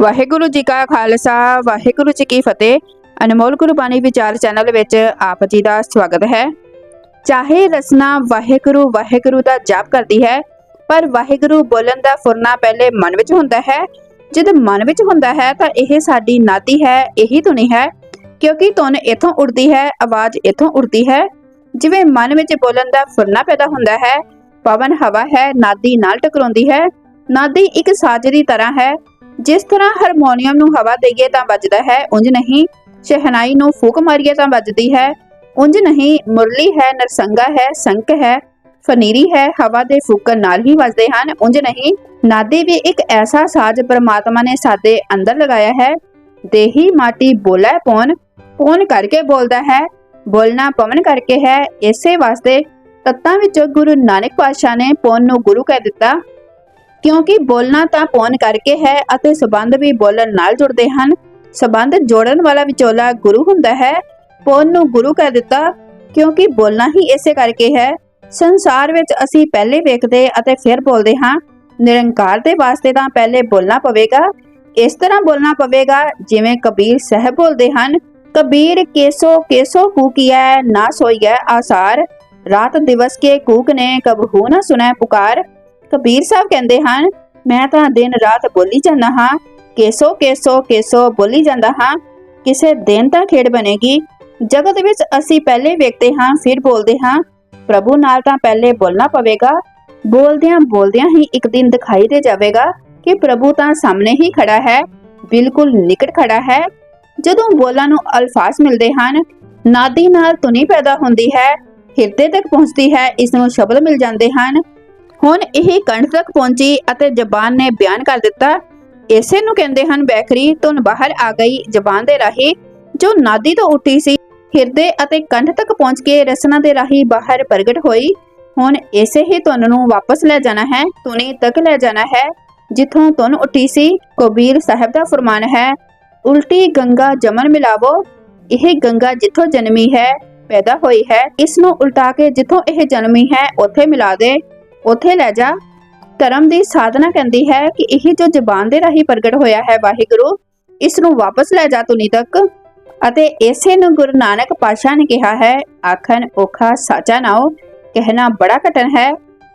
ਵਾਹਿਗੁਰੂ ਜੀ ਕਾ ਖਾਲਸਾ, ਵਾਹਿਗੁਰੂ ਜੀ ਕੀ ਫਤਿਹ। ਅਨਮੋਲ ਗੁਰਬਾਣੀ ਵਿਚਾਰ ਚੈਨਲ ਵਿੱਚ ਆਪ ਜੀ ਦਾ ਸਵਾਗਤ ਹੈ। ਚਾਹੇ ਰਸਨਾ ਵਾਹਿਗੁਰੂ ਵਾਹਿਗੁਰੂ ਦਾ ਜਾਪ ਕਰਦੀ ਹੈ, ਪਰ ਵਾਹਿਗੁਰੂ ਬੋਲਣ ਦਾ ਫੁਰਨਾ ਪਹਿਲੇ ਮਨ ਵਿੱਚ ਹੁੰਦਾ ਹੈ। ਜਦ ਮਨ ਵਿੱਚ ਹੁੰਦਾ ਹੈ, ਤਾਂ ਇਹ ਸਾਡੀ ਨਾਤੀ ਹੈ, ਇਹੀ ਧੁਨੀ ਹੈ। ਕਿਉਂਕਿ ਧੁਨ ਇੱਥੋਂ ਉੱਡਦੀ ਹੈ, ਆਵਾਜ਼ ਇੱਥੋਂ ਉੱਡਦੀ ਹੈ। ਜਿਵੇਂ ਮਨ ਵਿੱਚ ਬੋਲਣ ਦਾ ਫੁਰਨਾ ਪੈਦਾ ਹੁੰਦਾ ਹੈ, ਪਵਨ ਹਵਾ ਹੈ, ਨਾਦੀ ਨਾਲ ਟਕਰਾਉਂਦੀ ਹੈ। ਨਾਦੀ ਇੱਕ ਸਾਜ਼ ਦੀ ਤਰ੍ਹਾਂ ਹੈ ਜਿਸ ਤਰ੍ਹਾਂ ਹਾਰਮੋਨੀਅਮ ਨੂੰ ਹਵਾ ਦੇਈਏ ਤਾਂ ਵੱਜਦਾ ਹੈ, ਉਂਝ ਨਹੀਂ। ਸ਼ਹਿਨਾਈ ਨੂੰ ਫੂਕ ਮਾਰੀਏ ਤਾਂ ਵੱਜਦੀ ਹੈ। ਉਂਝ ਨਹੀਂ, ਮੁਰਲੀ ਹੈ, ਨਰਸੰਗਾ ਹੈ, ਸੰਕ ਹੈ, ਫਨੀਰੀ ਹੈ, ਹਵਾ ਦੇ ਫੂਕਣ ਨਾਲ ਹੀ ਵੱਜਦੇ ਹਨ। ਉਂਝ ਨਹੀਂ, ਨਾਦੀ ਵੀ ਇੱਕ ਐਸਾ ਸਾਜ਼ ਪਰਮਾਤਮਾ ਨੇ ਸਾਡੇ ਅੰਦਰ ਲਗਾਇਆ ਹੈ। ਦੇਹੀ ਮਾਟੀ ਬੋਲੇ ਪੌਣ ਪੌਣ ਕਰਕੇ ਬੋਲਦਾ ਹੈ। ਬੋਲਣਾ ਪਵਨ ਕਰਕੇ ਹੈ। ਇਸੇ ਵਾਸਤੇ ਤੱਤਾਂ ਵਿੱਚੋਂ ਗੁਰੂ ਨਾਨਕ ਪਾਤਸ਼ਾਹ ਨੇ ਪੌਣ ਨੂੰ ਗੁਰੂ ਕਹਿ ਦਿੱਤਾ। ਕਿਉਂਕਿ ਬੋਲਣਾ ਤਾਂ ਪੌਣ ਕਰਕੇ ਹੈ ਅਤੇ ਸਬੰਧ ਵੀ ਬੋਲਣ ਨਾਲ ਜੁੜਦੇ ਹਨ। ਸਬੰਧ ਜੋੜਨ ਵਾਲਾ ਵਿਚੋਲਾ ਗੁਰੂ ਹੁੰਦਾ ਹੈ। ਪੌਣ ਨੂੰ ਗੁਰੂ ਕਹਿ ਦਿੱਤਾ, ਕਿਉਂਕਿ ਬੋਲਣਾ ਹੀ ਇਸੇ ਕਰਕੇ ਹੈ। ਸੰਸਾਰ ਵਿੱਚ ਅਸੀਂ ਪਹਿਲੇ ਵੇਖਦੇ ਅਤੇ ਫਿਰ ਬੋਲਦੇ ਹਾਂ। ਨਿਰੰਕਾਰ ਦੇ ਵਾਸਤੇ ਤਾਂ ਪਹਿਲੇ ਬੋਲਣਾ ਪਵੇਗਾ। ਇਸ ਤਰ੍ਹਾਂ ਬੋਲਣਾ ਪਵੇਗਾ, ਜਿਵੇਂ ਕਬੀਰ ਸਾਹਿਬ ਬੋਲਦੇ ਹਨ, ਕਬੀਰ ਕੇਸੋ ਕੇਸੋ ਕੂਕੀਐ ਨਾ ਸੋਈਐ ਆਸਾਰ। ਰਾਤ ਦਿਵਸ ਕੇ ਕੂਕ ਨੇ ਕਬਹੂ ਨਾ ਸੁਨੈ ਪੁਕਾਰ। ਕਬੀਰ ਸਾਹਿਬ ਕਹਿੰਦੇ ਹਨ, ਮੈਂ ਤਾਂ ਦਿਨ ਰਾਤ ਬੋਲੀ ਜਾਂਦਾ ਹਾਂ, ਕੇਸੋ ਕੇਸੋ ਕੇਸੋ ਬੋਲੀ ਜਾਂਦਾ ਹਾਂ, ਕਿਸੇ ਦਿਨ ਤਾਂ ਖੇਡ ਬਣੇਗੀ। ਜਗਤ ਵਿੱਚ ਅਸੀਂ ਪਹਿਲੇ ਵੇਖਦੇ ਹਾਂ, ਫਿਰ ਬੋਲਦੇ ਹਾਂ। ਪ੍ਰਭੂ ਨਾਲ ਤਾਂ ਪਹਿਲੇ ਬੋਲਣਾ ਪਵੇਗਾ। ਬੋਲਦਿਆਂ ਬੋਲਦਿਆਂ ਹੀ ਇੱਕ ਦਿਨ ਦਿਖਾਈ ਦੇ ਜਾਵੇਗਾ ਕਿ ਪ੍ਰਭੂ ਤਾਂ ਸਾਹਮਣੇ ਹੀ ਖੜਾ ਹੈ, ਬਿਲਕੁਲ ਨਿਕਟ ਖੜਾ ਹੈ। ਜਦੋਂ ਬੋਲਾਂ ਨੂੰ ਅਲਫਾਜ਼ ਮਿਲਦੇ ਹਨ, ਨਾਦੀ ਨਾਲ ਧੁਨੀ ਪੈਦਾ ਹੁੰਦੀ ਹੈ, ਹਿਰਦੇ ਤੱਕ ਪਹੁੰਚਦੀ ਹੈ, ਇਸ ਨੂੰ ਸ਼ਬਦ ਮਿਲ ਜਾਂਦੇ ਹਨ। ਹੁਣ ਇਹ ਕੰਠ ਤੱਕ ਪਹੁੰਚੀ ਅਤੇ ਜ਼ਬਾਨ ਨੇ ਬਿਆਨ ਕਰ ਦਿੱਤਾ। ਇਸੇ ਨੂੰ ਕਹਿੰਦੇ ਹਨ ਬੈਕਰੀ ਧੁਨ ਬਾਹਰ ਆ ਗਈ। ਜ਼ਬਾਨ ਦੇ ਰਾਹੀਂ ਜੋ ਨਾਦੀ ਤੋਂ ਉੱਠੀ ਸੀ, ਹਿਰਦੇ ਅਤੇ ਕੰਠ ਤੱਕ ਪਹੁੰਚ ਕੇ ਰਸਨਾ ਦੇ ਰਾਹੀਂ ਬਾਹਰ ਪ੍ਰਗਟ ਹੋਈ। ਹੁਣ ਇਸੇ ਹੀ ਧੁਨ ਨੂੰ ਵਾਪਸ ਲੈ ਜਾਣਾ ਹੈ, ਧੁਨੀ ਤੱਕ ਲੈ ਜਾਣਾ ਹੈ, ਜਿੱਥੋਂ ਧੁਨ ਉੱਠੀ ਸੀ, ਕਬੀਰ ਸਾਹਿਬ ਦਾ ਫਰਮਾਨ ਹੈ, ਉਲਟੀ ਗੰਗਾ ਜਮਨ ਮਿਲਾਵੋ, ਇਹ ਗੰਗਾ ਜਿੱਥੋਂ ਜਨਮੀ ਹੈ, ਪੈਦਾ ਹੋਈ ਹੈ, ਇਸ ਨੂੰ ਉਲਟਾ ਕੇ ਜਿੱਥੋਂ ਇਹ ਜਨਮੀ ਹੈ, ਉੱਥੇ ਮਿਲਾ ਦੇ। ਉੱਥੇ ਲੈ ਜਾ। ਧਰਮ ਦੀ ਸਾਧਨਾ ਕਹਿੰਦੀ ਹੈ ਕਿ ਇਹ ਜੋ ਜ਼ਬਾਨ ਦੇ ਰਾਹੀਂ ਪ੍ਰਗਟ ਹੋਇਆ ਹੈ ਵਾਹਿਗੁਰੂ, ਇਸ ਨੂੰ ਵਾਪਸ ਲੈ ਜਾ ਤੁਨੀ ਤੱਕ ਅਤੇ ਇਸੇ ਨੂੰ ਗੁਰੂ ਨਾਨਕ ਪਾਸ਼ਾ ਨੇ ਕਿਹਾ ਹੈ, ਆਖਣ, ਔਖਾ ਸਾਚਾ ਨਾਓ ਕਹਿਣਾ ਬੜਾ ਕਟਨ ਹੈ।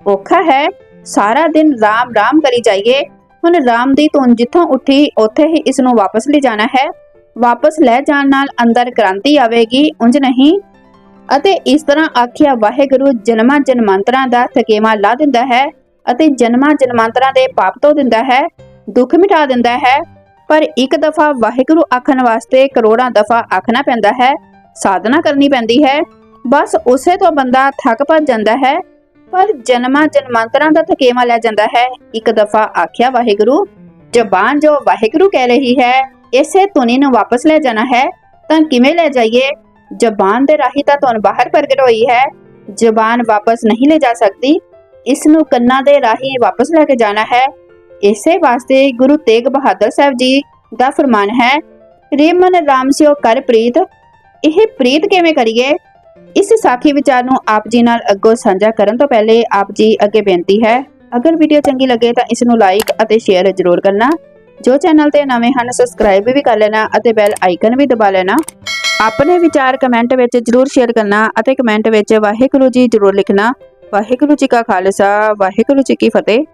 ਔਖਾ ਹੈ। ਸਾਰਾ ਦਿਨ ਰਾਮ ਰਾਮ ਕਰੀ ਜਾਈਏ। ਹੁਣ ਰਾਮ ਦੀ ਧੁਨ ਜਿੱਥੋਂ ਉੱਠੀ, ਉੱਥੇ ਹੀ ਇਸ ਨੂੰ ਵਾਪਸ ਲੈ ਜਾਣਾ ਹੈ। ਵਾਪਸ ਲੈ ਜਾਣ ਨਾਲ ਅੰਦਰ ਕ੍ਰਾਂਤੀ ਆਵੇਗੀ। ਉਂਝ ਨਹੀਂ। ਅਤੇ ਇਸ ਤਰ੍ਹਾਂ ਆਖਿਆ, ਵਾਹਿਗੁਰੂ ਜਨਮਾਂ ਜਨਮਾਂਤਰਾਂ ਦਾ ਥਕੇਵਾ ਲਾ ਦਿੰਦਾ ਹੈ ਅਤੇ ਜਨਮਾਂ ਜਨਮਾਂਤਰਾਂ ਦੇ ਪਾਪ ਤੋਂ ਦਿੰਦਾ ਹੈ, ਦੁੱਖ ਮਿਟਾ ਦਿੰਦਾ ਹੈ, ਪਰ ਇੱਕ ਦਫਾ ਵਾਹਿਗੁਰੂ ਆਖਣ ਵਾਸਤੇ ਕਰੋੜਾਂ ਦਫਾ ਆਖਣਾ ਪੈਂਦਾ ਹੈ, ਸਾਧਨਾ ਕਰਨੀ ਪੈਂਦੀ ਹੈ, ਬਸ ਉਸੇ ਤੋਂ ਬੰਦਾ ਥੱਕ ਭੱਜ ਜਾਂਦਾ ਹੈ, ਪਰ ਜਨਮਾਂ ਜਨਮਾਂਤਰਾਂ ਦਾ ਥਕੇਵਾ ਲੈ ਜਾਂਦਾ ਹੈ, ਇੱਕ ਦਫਾ ਆਖਿਆ, ਵਾਹਿਗੁਰੂ, ਜ਼ਬਾਨ ਜੋ ਵਾਹਿਗੁਰੂ ਕਹਿ ਰਹੀ ਹੈ, ਇਸੇ ਧੁਨੀ ਨੂੰ ਵਾਪਸ ਲੈ ਜਾਣਾ ਹੈ, ਤਾਂ ਕਿਵੇਂ ਲੈ ਜਾਈਏ? ਜ਼ਬਾਨ ਦੇ ਰਾਹੀਂ ਤਾਂ ਧੁਨ ਬਾਹਰ ਪ੍ਰਗਟ ਹੋਈ ਹੈ। ਜ਼ਬਾਨ ਵਾਪਸ ਨਹੀਂ ਲੈ ਜਾ ਸਕਦੀ। ਇਸ ਨੂੰ ਕੰਨਾਂ ਦੇ ਰਾਹੀਂ ਵਾਪਸ ਲੈ ਕੇ ਜਾਣਾ ਹੈ। ਇਸੇ ਵਾਸਤੇ ਗੁਰੂ ਤੇਗ ਬਹਾਦਰ ਸਾਹਿਬ ਜੀ ਦਾ ਫਰਮਾਨ ਹੈ ਰੇ ਰਾਮ ਸਿਓ ਕਰ ਪ੍ਰੀਤ। ਇਹ ਪ੍ਰੀਤ ਕਿਵੇਂ ਕਰੀਏ? ਇਸ ਸਾਖੀ ਵਿਚਾਰ ਨੂੰ ਆਪ ਜੀ ਨਾਲ ਅੱਗੋਂ ਸਾਂਝਾ ਕਰਨ ਤੋਂ ਪਹਿਲੇ ਆਪ ਜੀ ਅੱਗੇ ਬੇਨਤੀ ਹੈ, ਅਗਰ ਵੀਡੀਓ ਚੰਗੀ ਲੱਗੇ ਤਾਂ ਇਸ ਨੂੰ ਲਾਈਕ ਅਤੇ ਸ਼ੇਅਰ ਜ਼ਰੂਰ ਕਰਨਾ। ਜੋ ਚੈਨਲ ਤੇ ਨਵੇਂ ਹਨ ਸਬਸਕ੍ਰਾਈਬ ਵੀ ਕਰ ਲੈਣਾ ਅਤੇ ਬੈਲ ਆਈਕਨ ਵੀ ਦਬਾ ਲੈਣਾ। ਆਪਣੇ ਵਿਚਾਰ ਕਮੈਂਟ ਵਿੱਚ ਜਰੂਰ ਸ਼ੇਅਰ ਕਰਨਾ ਅਤੇ ਕਮੈਂਟ ਵਿੱਚ ਵਾਹਿਗੁਰੂ ਜੀ ਜਰੂਰ ਲਿਖਣਾ। ਵਾਹਿਗੁਰੂ ਜੀ ਕਾ ਖਾਲਸਾ, ਵਾਹਿਗੁਰੂ ਜੀ ਕੀ ਫਤਿਹ।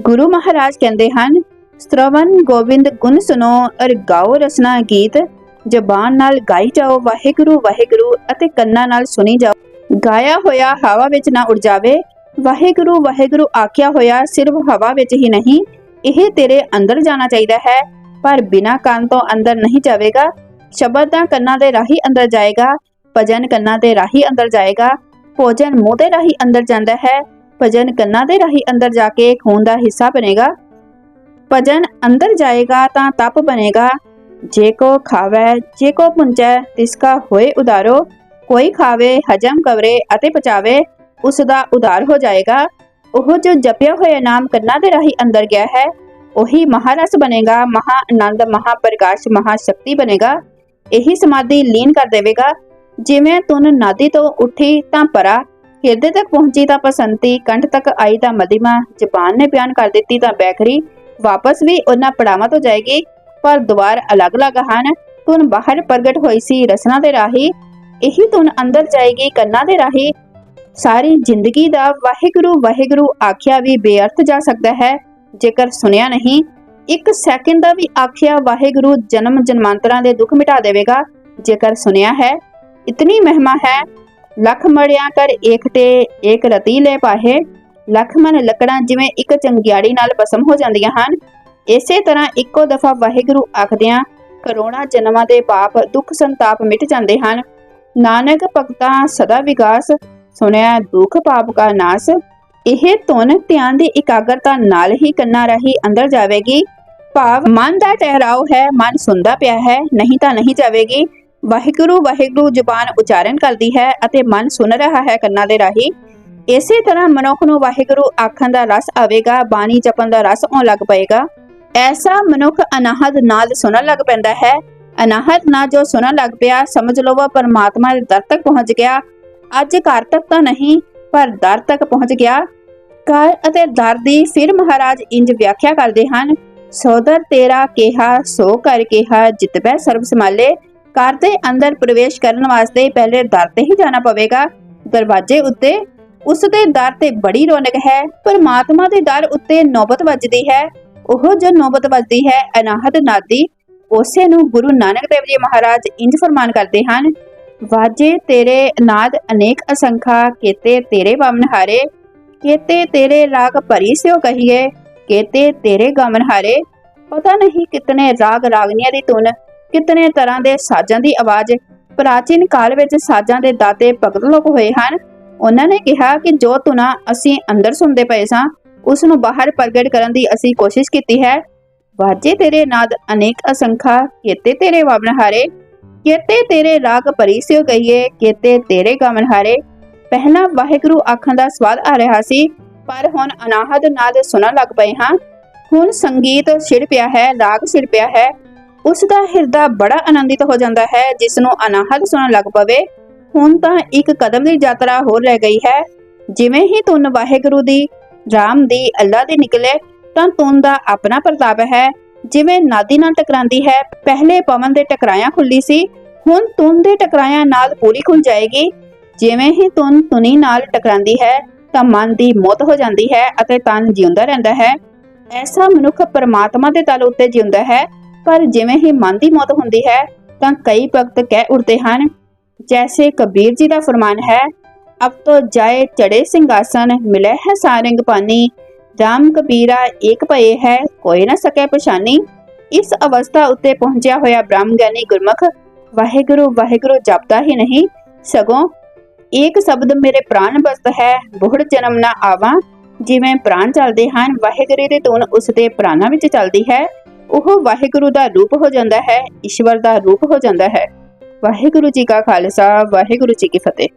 ਗੁਰੂ ਮਹਾਰਾਜ ਕਹਿੰਦੇ ਹਨ ਸ਼੍ਰਵਨ ਗੋਬਿੰਦ ਗੁਣ ਸੁਨੋ ਅਰ ਗਾਓ ਰਸਨਾ ਗੀਤ। ਜ਼ਬਾਨ ਨਾਲ ਗਾਈ ਜਾਓ ਵਾਹਿਗੁਰੂ ਵਾਹਿਗੁਰੂ ਅਤੇ ਕੰਨਾਂ ਨਾਲ ਸੁਣੀ ਜਾਓ। ਗਾਇਆ ਹੋਇਆ ਹਵਾ ਵਿੱਚ ਨਾ ਉੜ ਜਾਵੇ। ਵਾਹਿਗੁਰੂ ਵਾਹਿਗੁਰੂ ਆਖਿਆ ਹੋਇਆ ਸਿਰਫ ਹਵਾ ਵਿੱਚ ਹੀ ਨਹੀਂ, ਇਹ ਤੇਰੇ ਅੰਦਰ ਜਾਣਾ ਚਾਹੀਦਾ ਹੈ। ਪਰ ਬਿਨਾਂ ਕੰਨ ਤੋਂ ਅੰਦਰ ਨਹੀਂ ਜਾਵੇਗਾ। ਸ਼ਬਦ ਤਾਂ ਕੰਨਾਂ ਦੇ ਰਾਹੀਂ ਅੰਦਰ ਜਾਏਗਾ, ਭਜਨ ਕੰਨਾਂ ਦੇ ਰਾਹੀਂ ਅੰਦਰ ਜਾਏਗਾ, ਭੋਜਨ ਮੂੰਹ ਦੇ ਰਾਹੀਂ ਅੰਦਰ ਜਾਂਦਾ ਹੈ, ਭਜਨ ਕੰਨਾਂ ਦੇ ਰਾਹੀਂ ਅੰਦਰ ਜਾ ਕੇ ਖੂਨ ਦਾ ਹਿੱਸਾ ਬਣੇਗਾ। ਭਜਨ ਅੰਦਰ ਜਾਏਗਾ ਤਾਂ ਤਪ ਬਣੇਗਾ। ਜੇ ਕੋ ਖਾਵੇ, ਜੇ ਕੋ ਪੁੰਚੈ, ਤਿਸ ਕਾ ਹੋਏ ਉਦਾਰੋ। ਕੋਈ ਖਾਵੇ, ਹਜਮ ਕਵਰੇ ਅਤੇ ਪਚਾਵੇ, ਉਸ ਦਾ ਉਦਾਰ ਹੋ ਜਾਏਗਾ। ਉਹ ਜੋ ਜਪਿਆ ਹੋਇਆ ਨਾਮ ਕੰਨਾਂ ਦੇ ਰਾਹੀਂ ਅੰਦਰ ਗਿਆ ਹੈ, ਉਹੀ ਮਹਾਰਸ ਬਣੇਗਾ, ਮਹਾ ਆਨੰਦ ਮਹਾ ਪ੍ਰਕਾਸ਼ ਮਹਾ ਸ਼ਕਤੀ ਬਣੇਗਾ। ਇਹੀ ਸਮਾਧੀ ਲੀਨ ਕਰ ਦੇਵੇਗਾ। ਜਿਵੇਂ ਤੁਨ ਨਾਦੀ ਤੋਂ ਉੱਠੀ ਤਾਂ ਪਰਾ, ਹਿਰਦੇ ਤੱਕ ਪਹੁੰਚੀ ਤਾਂ ਪਸੰਤੀ ਕੰਠ ਤੱਕ ਆਈ ਤਾਂ ਮਧਿਮਾ ਜ਼ਬਾਨ ਨੇ ਬਿਆਨ ਕਰ ਦਿੱਤੀ ਤਾਂ ਬੈਕਰੀ ਵਾਪਸ ਵੀ ਉਹਨਾਂ ਪੜਾਵਾਂ ਤੋਂ ਜਾਏਗੀ, ਪਰ ਦੁਆਰ ਅਲੱਗ-ਅਲੱਗ ਹਨ। ਧੁਨ ਬਾਹਰ ਪ੍ਰਗਟ ਹੋਈ ਸੀ ਰਸਨਾ ਦੇ ਰਾਹੀ, ਇਹੀ ਧੁਨ ਅੰਦਰ ਜਾਏਗੀ ਕੰਨਾਂ ਦੇ ਰਾਹੀ। ਸਾਰੀ ਜ਼ਿੰਦਗੀ ਦਾ ਵਾਹਿਗੁਰੂ ਵਾਹਿਗੁਰੂ ਆਖਿਆ ਵੀ ਬੇਅਰਥ ਜਾ ਸਕਦਾ ਹੈ, ਜੇਕਰ ਸੁਣਿਆ ਨਹੀਂ ਇੱਕ ਸੈਕਿੰਡ ਦਾ ਵੀ ਆਖਿਆ ਵਾਹਿਗੁਰੂ ਜਨਮ ਜਨਮਾਂਤਰਾਂ ਦੇ ਦੁੱਖ ਮਿਟਾ ਦੇਵੇਗਾ। ਜੇਕਰ ਸੁਣਿਆ ਹੈ, ਇਤਨੀ ਮਹਿਮਾ ਹੈ, ਲੱਖ ਮੜਿਆ ਕਰ ਏਕਟੇ ਏਕ ਰਤੀ ਲੈ ਪਾਹੇ। ਲੱਖ ਲੱਕੜਾਂ ਜਿਵੇਂ ਇੱਕ ਚੰਗਿਆੜੀ ਨਾਲ ਬਸਮ ਹੋ ਜਾਂਦੀਆਂ ਹਨ। ਇਸੇ ਤਰ੍ਹਾਂ ਇੱਕੋ ਦਫਾ ਵਾਹਿਗੁਰੂ ਆਖਦਿਆਂ, ਕਰੋੜਾਂ ਜਨਮਾਂ ਦੇ ਪਾਪ ਦੁੱਖ ਸੰਤਾਪ ਮਿਟ ਜਾਂਦੇ ਹਨ। ਨਾਨਕ ਭਗਤਾਂ ਸਦਾ ਵਿਗਾਸ, ਸੁਣਿਆ ਦੁੱਖ ਪਾਪ ਕਾ ਨਾਸ। ਇਹ ਧੁਨ ਧਿਆਨ ਦੀ ਇਕਾਗਰਤਾ ਨਾਲ ਹੀ ਕੰਨਾਂ ਰਾਹੀਂ ਅੰਦਰ ਜਾਵੇਗੀ। ਭਾਵ ਮਨ ਦਾ ਠਹਿਰਾਓ ਹੈ, ਮਨ ਸੁਣਦਾ ਪਿਆ ਹੈ, ਨਹੀਂ ਤਾਂ ਨਹੀਂ ਜਾਵੇਗੀ। ਵਾਹਿਗੁਰੂ ਵਾਹਿਗੁਰੂ, ਜ਼ੁਬਾਨ ਉਚਾਰਨ ਕਰਦੀ ਹੈ ਅਤੇ ਮਨ ਸੁਣ ਰਿਹਾ ਹੈ ਕੰਨਾਂ ਦੇ ਰਾਹੀਂ। ਇਸੇ ਤਰ੍ਹਾਂ ਮਨੁੱਖ ਨੂੰ ਵਾਹਿਗੁਰੂ ਆਖਣ ਦਾ ਰਸ ਆਵੇਗਾ, ਬਾਣੀ ਜਪਣ ਦਾ ਰਸ ਆਉਣ ਲੱਗ ਪਏਗਾ। ਐਸਾ ਮਨੁੱਖ ਅਨਾਹਦ ਨਾਲ ਸੁਣਨ ਲੱਗ ਪੈਂਦਾ ਹੈ। ਅਨਾਹਦ ਨਾਲ ਜੋ ਸੁਣਨ ਲੱਗ ਪਿਆ, ਸਮਝ ਲਓ ਉਹ ਪਰਮਾਤਮਾ ਦੇ ਦਰ ਤੱਕ ਪਹੁੰਚ ਗਿਆ। ਅੱਜ ਘਰ ਤੱਕ ਤਾਂ ਨਹੀਂ, ਪਰ ਦਰ ਤੱਕ ਪਹੁੰਚ ਗਿਆ। ਘਰ ਅਤੇ ਦਰ ਦੀ ਫਿਰ ਮਹਾਰਾਜ ਇੰਜ ਵਿਆਖਿਆ ਕਰਦੇ ਹਨ ਸੋਦਰ ਤੇਰਾ ਕਿਹਾ, ਸੋ ਕਰ ਕਿਹਾ ਜਿਤਬੈ ਸਰਬ ਸਮਾਲੇ ਘਰ ਦੇ ਅੰਦਰ ਪ੍ਰਵੇਸ਼ ਕਰਨ ਵਾਸਤੇ ਪਹਿਲੇ ਦਰ ਤੇ ਹੀ ਜਾਣਾ ਪਵੇਗਾ। ਦਰਵਾਜ਼ੇ ਉੱਤੇ, ਉਸ ਦੇ ਦਰ ਤੇ ਬੜੀ ਰੌਣਕ ਹੈ। ਪਰਮਾਤਮਾ ਦੇ ਦਰ ਉੱਤੇ ਨੌਬਤ ਵੱਜਦੀ ਹੈ। ਉਹ ਜੋ ਨੌਬਤ ਵੱਜਦੀ ਹੈ, ਅਨਾਹਤ ਨਾਦੀ, ਉਸੇ ਨੂੰ ਗੁਰੂ ਨਾਨਕ ਦੇਵ ਜੀ ਮਹਾਰਾਜ ਇੰਜ ਫਰਮਾਨ ਕਰਦੇ ਹਨ, ਵਾਜੇ ਤੇਰੇ ਨਾਦ ਅਨੇਕ ਅਸੰਖਾ, ਕੇਤੇ ਤੇਰੇ ਵਮਨ ਹਾਰੇ, ਕੀਤੇ ਤੇਰੇ ਰਾਗ ਭਰੀ ਸਿਓ ਕਹੀਏ ਕੀਤੇ ਤੇਰੇ ਗਮਨ ਹਾਰੇ। ਪਤਾ ਨਹੀਂ ਕਿਤਨੇ ਰਾਗ ਰਾਗਨੀਆਂ ਦੀ ਧੁਨ, ਕਿਤਨੇ ਤਰ੍ਹਾਂ ਦੇ ਸਾਜ਼ਾਂ ਦੀ ਆਵਾਜ਼। ਪ੍ਰਾਚੀਨ ਕਾਲ ਵਿੱਚ ਸਾਜ਼ਾਂ ਦੇ ਦਾਤੇ ਭਗਤ ਲੋਕ ਹੋਏ ਹਨ। ਉਹਨਾਂ ਨੇ ਕਿਹਾ ਕਿ ਜੋ ਧੁਨਾ ਅਸੀਂ ਅੰਦਰ ਸੁਣਦੇ ਪਏ ਸਾਂ ਉਸ ਨੂੰ ਬਾਹਰ ਪ੍ਰਗਟ ਕਰਨ ਦੀ ਅਸੀਂ ਕੋਸ਼ਿਸ਼ ਕੀਤੀ ਹੈ। ਵਾਜੇ ਤੇਰੇ ਨਾਦ ਅਨੇਕ ਅਸੰਖਾ, ਕੀਤੇ ਤੇਰੇ ਵਮਨ ਹਾਰੇ। ਕੀਤੇ ਤੇਰੇ ਰਾਗ ਭਰੀ ਸਿਓ ਕਹੀਏ ਕੀਤੇ ਤੇਰੇ ਗਮਨ ਹਾਰੇ। ਪਹਿਲਾਂ ਵਾਹਿਗੁਰੂ ਆਖਣ ਦਾ ਸਵਾਦ ਆ ਰਿਹਾ ਸੀ ਪਰ ਹੁਣ ਅਨਾਹਦ ਨਾਦ ਸੁਣਨ ਲੱਗ ਪਏ ਹਾਂ। ਹੁਣ ਸੰਗੀਤ ਛਿੜ ਪਿਆ ਹੈ, ਰਾਗ ਛਿੜ ਪਿਆ ਹੈ। ਉਸ ਦਾ ਹਿਰਦਾ ਬੜਾ ਆਨੰਦਿਤ ਹੋ ਜਾਂਦਾ ਹੈ, ਜਿਸ ਨੂੰ ਅਨਾਹਦ ਸੁਣਨ ਲੱਗ ਪਵੇ। ਹੁਣ ਤਾਂ ਇੱਕ ਕਦਮ ਦੀ ਯਾਤਰਾ ਹੋਰ ਰਹਿ ਗਈ ਹੈ। ਜਿਵੇਂ ਹੀ ਧੁਨ ਵਾਹਿਗੁਰੂ ਦੀ, ਰਾਮ ਦੀ ਅੱਲਾ ਦੀ ਨਿਕਲੇ, ਤਾਂ ਧੁਨ ਦਾ ਆਪਣਾ ਪ੍ਰਤਾਪ ਹੈ। ਜਿਵੇਂ ਨਾਦੀ ਨਾਲ ਟਕਰਾਂਦੀ ਹੈ, ਪਹਿਲੇ ਪਵਨ ਦੇ ਟਕਰਾਇਆ ਖੁੱਲੀ ਸੀ, ਹੁਣ ਧੁਨ ਦੇ ਟਕਰਾਇਆ ਨਾਲ ਪੂਰੀ ਖੁੱਲ ਜਾਏਗੀ। ਜਿਵੇਂ ਹੀ ਧੁਨ ਧੁਨੀ ਨਾਲ ਟਕਰਾਂਦੀ ਹੈ ਤਾਂ ਮਨ ਦੀ ਮੌਤ ਹੋ ਜਾਂਦੀ ਹੈ ਅਤੇ ਤਨ ਜਿਉਂਦਾ ਰਹਿੰਦਾ ਹੈ। ਐਸਾ ਮਨੁੱਖ ਪਰਮਾਤਮਾ ਦੇ ਤਲ ਉੱਤੇ ਜਿਉਂਦਾ ਹੈ, ਪਰ ਜਿਵੇਂ ਹੀ ਮਨ ਦੀ ਮੌਤ ਹੁੰਦੀ ਹੈ, ਤਾਂ ਕਈ ਭਗਤ ਕਹਿ ਉਠਦੇ ਹਨ, ਜੈਸੇ ਕਬੀਰ ਜੀ ਦਾ ਫਰਮਾਨ ਹੈ, ਅਬ ਤੋ ਜਾਏ ਚੜੇ ਸਿੰਘਾਸਨ, ਮਿਲੇ ਹੈ ਸਾਰੰਗ ਪਾਨੀ ਰਾਮ ਕਬੀਰਾ ਏਕ ਪਏ ਹੈ, ਕੋਈ ਨਾ ਸਕੇ ਪਛਾਨੀ। ਇਸ ਅਵਸਥਾ ਉੱਤੇ ਪਹੁੰਚਿਆ ਹੋਇਆ ਬ੍ਰਹਮ ਗਿਆਨੀ ਗੁਰਮੁਖ, ਵਾਹਿਗੁਰੂ ਵਾਹਿਗੁਰੂ, ਜਪਦਾ ਹੀ ਨਹੀਂ, ਸਗੋਂ ਏਕ ਸ਼ਬਦ ਮੇਰੇ ਪ੍ਰਾਨ ਬਸਤ ਹੈ, ਬੁਹੜ ਜਨਮ ਨਾ ਆਵਾਂ। ਜਿਵੇਂ ਪ੍ਰਾਨ ਚੱਲਦੇ ਹਨ, ਵਾਹਿਗੁਰੂ ਦੀ ਧੁਨ ਉਸ ਦੇ ਪ੍ਰਾਨਾਂ ਵਿੱਚ ਚੱਲਦੀ ਹੈ। ਉਹ ਵਾਹਿਗੁਰੂ ਦਾ ਰੂਪ ਹੋ ਜਾਂਦਾ ਹੈ, ਈਸ਼ਵਰ ਦਾ ਰੂਪ ਹੋ ਜਾਂਦਾ ਹੈ। ਵਾਹਿਗੁਰੂ ਜੀ ਕਾ ਖਾਲਸਾ, ਵਾਹਿਗੁਰੂ ਜੀ ਕੀ ਫਤਿਹ।